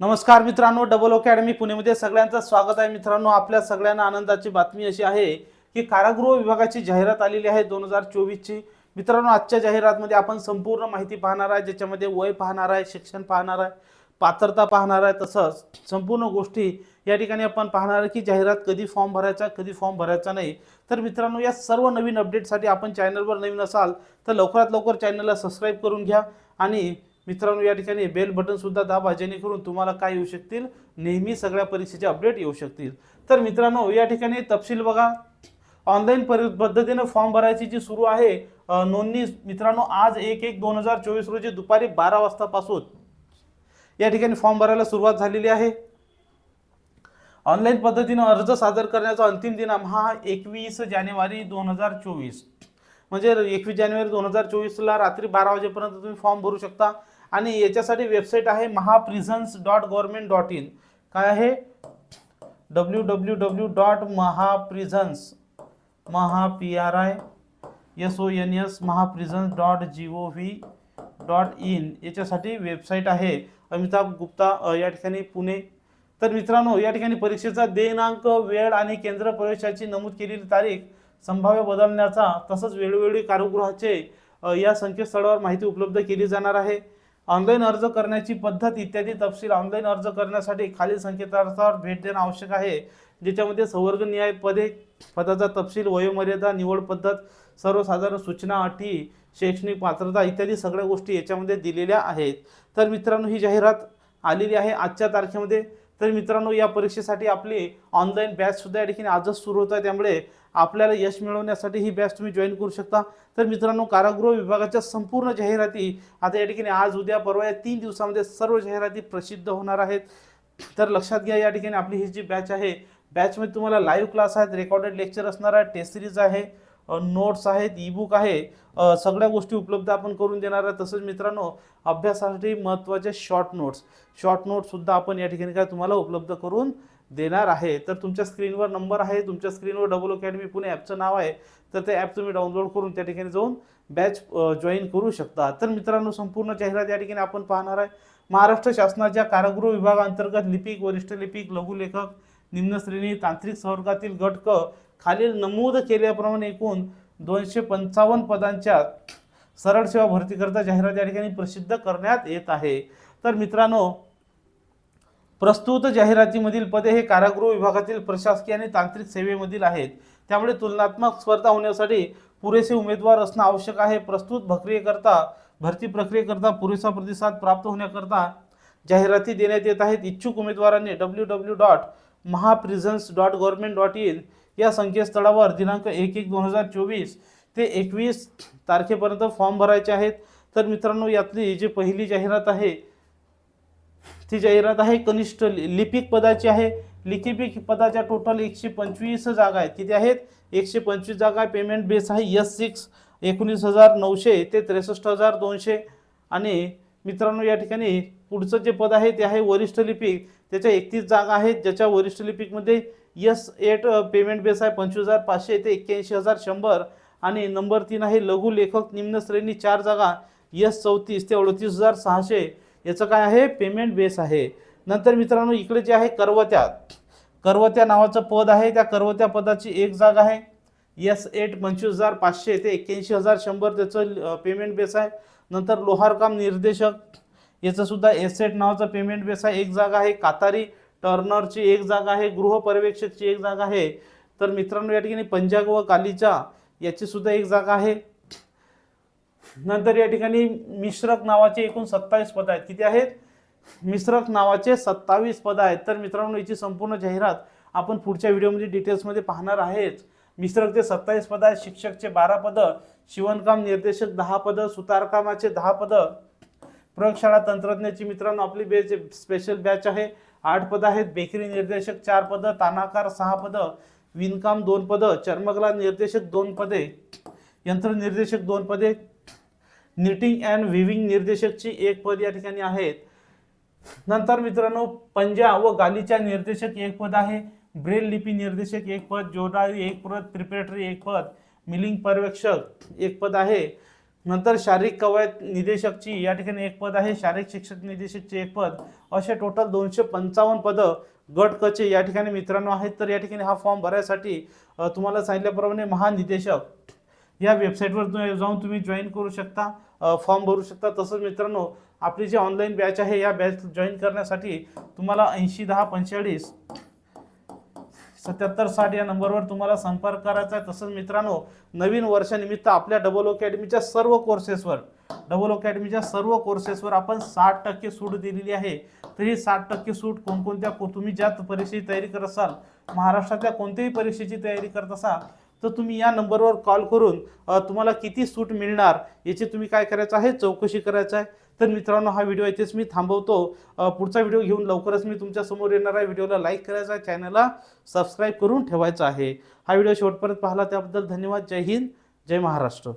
नमस्कार मित्रांनो double academy पुणेमध्ये सगळ्यांचं स्वागत आहे. मित्रांनो आपल्या सगळ्यांना आनंदाची बातमी अशी आहे की कारागृह विभागाची जाहिरात आलेली आहे दोन हजार चोवीसची. मित्रांनो आजच्या जाहिरातमध्ये आपण संपूर्ण माहिती पाहणार आहे ज्याच्यामध्ये वय पाहणार आहे शिक्षण पाहणार आहे पात्रता पाहणार आहे तसंच संपूर्ण गोष्टी या ठिकाणी आपण पाहणार आहे की जाहिरात कधी फॉर्म भरायचा कधी फॉर्म भरायचा नाही. तर मित्रांनो या सर्व नवीन अपडेटसाठी आपण चॅनलवर नवीन असाल तर लवकरात लवकर चॅनलला सबस्क्राईब करून घ्या आणि मित्रांनो या ठिकाणी बेल बटन सुद्धा दाबा जेणेकरून तुम्हाला काय येऊ शकतील? नेहमी सगळ्या परीक्षेचे अपडेट येऊ शकतील. तर मित्रांनो या ठिकाणी तपशील बघा. ऑनलाईन परि पद्धतीनं फॉर्म भरायची जी सुरू आहे नोंदणी मित्रांनो आज एक एक दोन हजार चोवीस रोजी दुपारी बारा वाजतापासून या ठिकाणी फॉर्म भरायला सुरुवात झालेली आहे. ऑनलाईन पद्धतीनं अर्ज सादर करण्याचा अंतिम दिनांक हा एकवीस जानेवारी दोन हजार चोवीस. म्हणजे एकवीस जानेवारी दोन हजार चोवीसला रात्री बारा वाजेपर्यंत तुम्ही फॉर्म भरू शकता. आणि याच्यासाठी वेबसाईट आहे Mahaprisons dot government dot in. काय आहे? W W W dot Mahaprisons Maha P R I S O N S Mahaprisons dot G O V dot in याच्यासाठी वेबसाईट आहे अमिताभ गुप्ता या ठिकाणी पुणे. तर मित्रांनो या ठिकाणी परीक्षेचा दिनांक वेळ आणि केंद्र प्रवेशाची नमूद केलेली तारीख संभाव्य बदलण्याचा तसंच वेळोवेळी कारागृहाचे या संकेतस्थळावर माहिती उपलब्ध केली जाणार आहे. ऑनलाईन अर्ज करण्याची पद्धत इत्यादी तपशील ऑनलाईन अर्ज करण्यासाठी खालील संकेतस्थळावर भेट देणं आवश्यक आहे ज्याच्यामध्ये संवर्गनीय पदे पदाचा तपशील वयोमर्यादा निवड पद्धत सर्वसाधारण सूचना अटी शैक्षणिक पात्रता इत्यादी सगळ्या गोष्टी याच्यामध्ये दिलेल्या आहेत. तर मित्रांनो ही जाहिरात आलेली आहे आजच्या तारखेमध्ये. तर मित्रांनो या परीक्षेसाठी आपली ऑनलाईन बॅचसुद्धा या ठिकाणी आजच सुरू होत आहे. त्यामुळे आपल्याला यश मिळवण्यासाठी ही बॅच तुम्ही जॉईन करू शकता. तर मित्रांनो कारागृह विभागाच्या संपूर्ण जाहिराती आता या ठिकाणी आज उद्या परवा या तीन दिवसामध्ये सर्व जाहिराती प्रसिद्ध होणार आहेत. तर लक्षात घ्या या ठिकाणी आपली ही जी बॅच आहे बॅचमध्ये तुम्हाला लाईव्ह क्लास आहेत रेकॉर्डेड लेक्चर असणार आहे टेस्ट सिरीज आहे. नोट्स आहेत ई बुक आहे सगळ्या गोष्टी उपलब्ध आपण करून देणार आहे तसंच मित्रांनो अभ्यासासाठी महत्त्वाचे शॉर्ट नोट्स शॉर्ट नोट्ससुद्धा आपण या ठिकाणी काय तुम्हाला उपलब्ध करून देणार आहे. तर तुमच्या स्क्रीनवर नंबर आहे तुमच्या स्क्रीनवर डबल अकॅडमी पुणे ॲपचं नाव आहे तर ते ॲप तुम्ही डाउनलोड करून त्या ठिकाणी जाऊन बॅच जॉईन करू शकता. तर मित्रांनो संपूर्ण जाहिरात या ठिकाणी आपण पाहणार आहे. महाराष्ट्र शासनाच्या कारागृह विभागाअंतर्गत लिपिक वरिष्ठ लिपिक लघुलेखक निम्नश्रेणी तांत्रिक संवर्गातील गट क खालील नमूद केल्याप्रमाणे एकूण दोनशे पंचावन्न पदांच्या सरळ सेवा भरतीकरता जाहिरात या ठिकाणी प्रसिद्ध करण्यात येत आहे. तर मित्रांनो प्रस्तुत जाहिरातीमधील पदे हे कारागृह विभागातील प्रशासकीय आणि तांत्रिक सेवेमधील आहेत. त्यामुळे तुलनात्मक स्पर्धा होण्यासाठी पुरेसे उमेदवार असणं आवश्यक आहे. प्रस्तुत प्रक्रियेकरता भरती प्रक्रियेकरता पुरेसा प्रतिसाद प्राप्त होण्याकरता जाहिराती देण्यात येत आहेत. इच्छुक उमेदवारांनी W W dot Mahaprisons dot government dot in या संकेतस्थळावर दिनांक एक एक दोन हजार चोवीस ते एकवीस तारखेपर्यंत फॉर्म भरायचे आहेत. तर मित्रांनो यातली जी पहिली जाहिरात आहे ती जाहिरात आहे कनिष्ठ लि- लिपिक पदाची आहे. लिपिक पदाच्या टोटल एकशे पंचवीस जागा आहेत. किती आहेत? एकशे पंचवीस जागा. आहे पेमेंट बेस आहे यस सिक्स एकोणीस हजार नऊशे ते त्रेसष्ट हजार दोनशे. आणि मित्रांनो या ठिकाणी पुढचं जे पद आहे ते आहे वरिष्ठ लिपिक. त्याच्या एकतीस जागा आहेत ज्याच्या वरिष्ठ लिपिकमध्ये यस एट पेमेंट बेस आहे पंचवीस हजार पाचशे ते एक्क्याऐंशी हजार शंभर. आणि नंबर तीन आहे लघु लेखक निम्न श्रेणी चार जागा यस चौतीस ते अडतीस हजार सहाशे. याचं काय आहे? पेमेंट बेस आहे. नंतर मित्रांनो इकडे जे आहे करवत्या. करवत्या नावाचं पद आहे त्या करवत्या पदाची एक जागा आहे. यस एट पंचवीस हजार पाचशे ते एक्क्याऐंशी हजार शंभर त्याचं पेमेंट बेस आहे. नंतर लोहारकाम निर्देशक. याचं सुद्धा एस नावाचं पेमेंट बेस आहे एक जागा आहे. कातारी टर्नरची एक जागा आहे. गृहपर्यवेक्षकची एक जागा आहे. तर मित्रांनो या ठिकाणी पंजाब व कालीचा याची सुद्धा एक जागा आहे. नंतर या ठिकाणी मिश्रक नावाचे एकूण सत्तावीस पद आहेत. किती आहेत? मिश्रक नावाचे सत्तावीस पद आहेत. तर मित्रांनो याची संपूर्ण जाहिरात आपण पुढच्या व्हिडिओमध्ये डिटेल्समध्ये पाहणार आहेच. मिश्रकचे सत्तावीस पद आहेत शिक्षकचे बारा पदं शिवणकाम निर्देशक दहा पदं सुतारकामाचे दहा पदं प्रयोगशाळा तंत्रज्ञाची मित्रांनो आपली बेच स्पेशल बॅच आहे आठ पदं आहेत. बेकरी निर्देशक चार पदं तानाकार सहा पदं विणकाम दोन पदं चर्मकला निर्देशक दोन पदे यंत्रनिर्देशक दोन पदे निटिंग अँड व्हिविंग निर्देशकची एक पद या ठिकाणी आहेत. नंतर मित्रांनो पंजा व गालीच्या निर्देशक एक पद आहे. ब्रेल लिपी निर्देशक एक पद जोडारी एक पद प्रिपेटरी एक पद मिलिंग पर्यवेक्षक एक पद आहे. नंतर शारीरिक कवायत निदेशकची या ठिकाणी एक पद आहे. शारीरिक शिक्षक निदेशकचे एक पद. असे टोटल दोनशे पंचावन्न पदं गट कचे या ठिकाणी मित्रांनो आहेत. तर या ठिकाणी हा फॉर्म भरायसाठी तुम्हाला सांगितल्याप्रमाणे महानिदेशक या वेबसाईटवर तुम्ही जाऊन तुम्ही जॉईन करू शकता. फॉर्म भरू शकता. तसंच मित्रांनो आपली जी ऑनलाईन बॅच आहे या बॅच जॉईन करण्यासाठी तुम्हाला ऐंशी दहा पंचेचाळीस सत्याहत्तर साठ या नंबरवर तुम्हाला संपर्क करायचा आहे. तसंच मित्रांनो नवीन वर्षानिमित्त आपल्या डबल अकॅडमीच्या सर्व कोर्सेसवर डबल अकॅडमीच्या सर्व कोर्सेसवर आपण साठ टक्के सूट दिलेली आहे. तर ही साठ टक्के सूट कोणकोणत्या को- तुम्ही ज्या परीक्षेची तयारी करत असाल महाराष्ट्रातल्या कोणत्याही परीक्षेची तयारी करत असाल तर तुम्ही या नंबरवर कॉल करून तुम्हाला किती सूट मिळणार याची तुम्ही काय करायचं आहे चौकशी करायचं आहे. तर मित्रांनो हा व्हिडिओ इथेच मी थांबवतो. पुढचा व्हिडिओ घेऊन लवकरच मी तुमच्यासमोर येणार आहे. व्हिडिओला लाईक करायचा आहे चॅनलला सबस्क्राईब करून ठेवायचा आहे. हा व्हिडिओ शेवटपर्यंत पाहिला त्याबद्दल धन्यवाद. जय हिंद जय महाराष्ट्र.